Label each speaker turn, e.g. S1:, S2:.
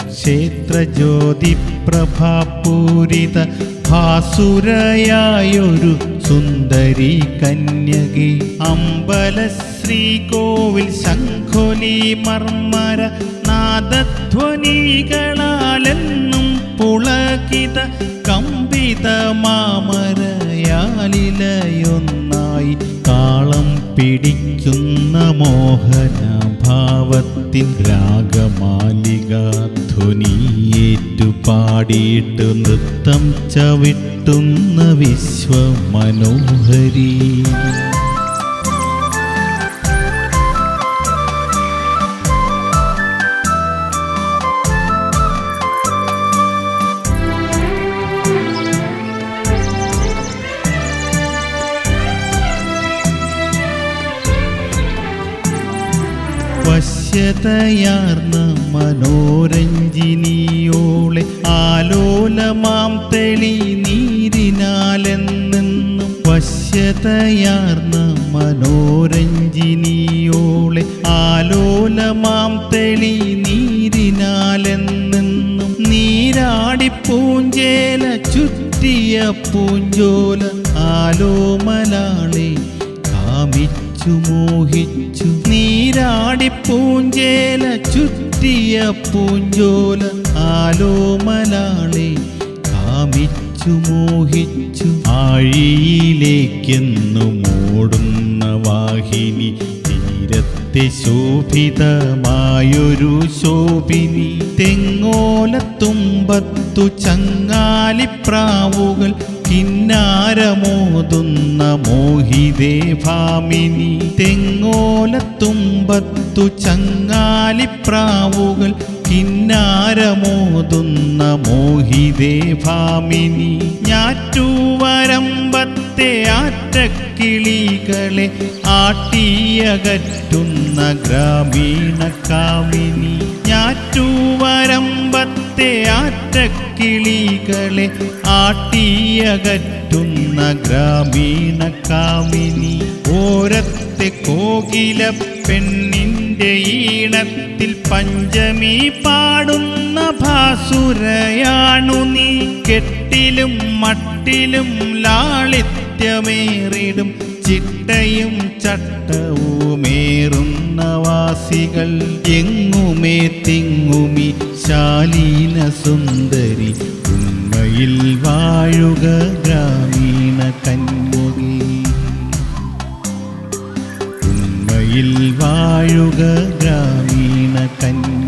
S1: ക്ഷേത്രജ്യോതി പ്രഭാപൂരിത ഭാസുരയായൊരു സുന്ദരി കന്യകി. അമ്പല ശ്രീകോവിൽ ശംഖുലി മർമര നാദധ്വനികളാലെന്നും പുളകിത കമ്പിത മാമരയാലിലയൊന്നായി താളം പിടിക്കുന്ന മോഹന ഭാവത്തിൻ രാഗമാലിക ധ്വനിയേറ്റു പാടിയിട്ടു നൃത്തം ചവിട്ടുന്ന വിശ്വമനോഹരി. വശ്യതയാർന്ന മനോരഞ്ജിനിയോളെ ആലോലമാം തെളി നീരിനാലെന്നെന്നും വശ്യതയാർന്ന മനോരഞ്ജിനിയോളെ ആലോലമാം തെളി നീരിനാലെന്നെന്നും നീരാടിപ്പൂഞ്ചേല ചുറ്റിയ പൂഞ്ചോല ആലോമലാളെ കാമിച്ചു മോഹിച്ചു നീരാടി പൂഞ്ചേല ചുറ്റിയ പൂഞ്ചോല ആലോമലാളെ കാമിച്ചു മോഹിച്ചു ആഴിയിലേക്കെന്നു മൂടുന്ന വാഹിനി ശോഭിതമായൊരു ശോഭിനി. തെങ്ങോലത്തുമ്പത്തു ചങ്ങാലിപ്രാവുകൾ കിന്നാരമോതുന്ന മോഹിതേ ഭാമിനി. തെങ്ങോലത്തുമ്പത്തു ചങ്ങാലിപ്രാവുകൾ കിന്നാരമോതുന്ന മോഹിതേ ഭാമിനി. ഞാറ്റുവരമ്പത്തെ ആറ്റക്കിളികളെ ആട്ടിയകറ്റുന്ന ഗ്രാമീണ കാമിനി. ഞാറ്റൂവരമ്പത്തെ ആറ്റക്കിളികളെ ആട്ടിയകറ്റുന്ന ഗ്രാമീണ കാമിനി. ഓരത്തെ കോകില പെണ്ണിന്റെ ഈണത്തിൽ പഞ്ചമി പാടുന്ന ഭാസുരയാണു നീ. കെട്ടിലും മട്ടിലും ലാളിത്യമേറിടും ചിട്ടയും ചട്ടവുമേറുന്ന വാസികൾ എങ്ങുമേ തിങ്ങുമി ശാലീന സുന്ദരി ഉമ്മയിൽ വാഴുക ഗ്രാമീണ കന്മുകി. ഉമ്മയിൽ വാഴുക ഗ്രാമീണ കന്യ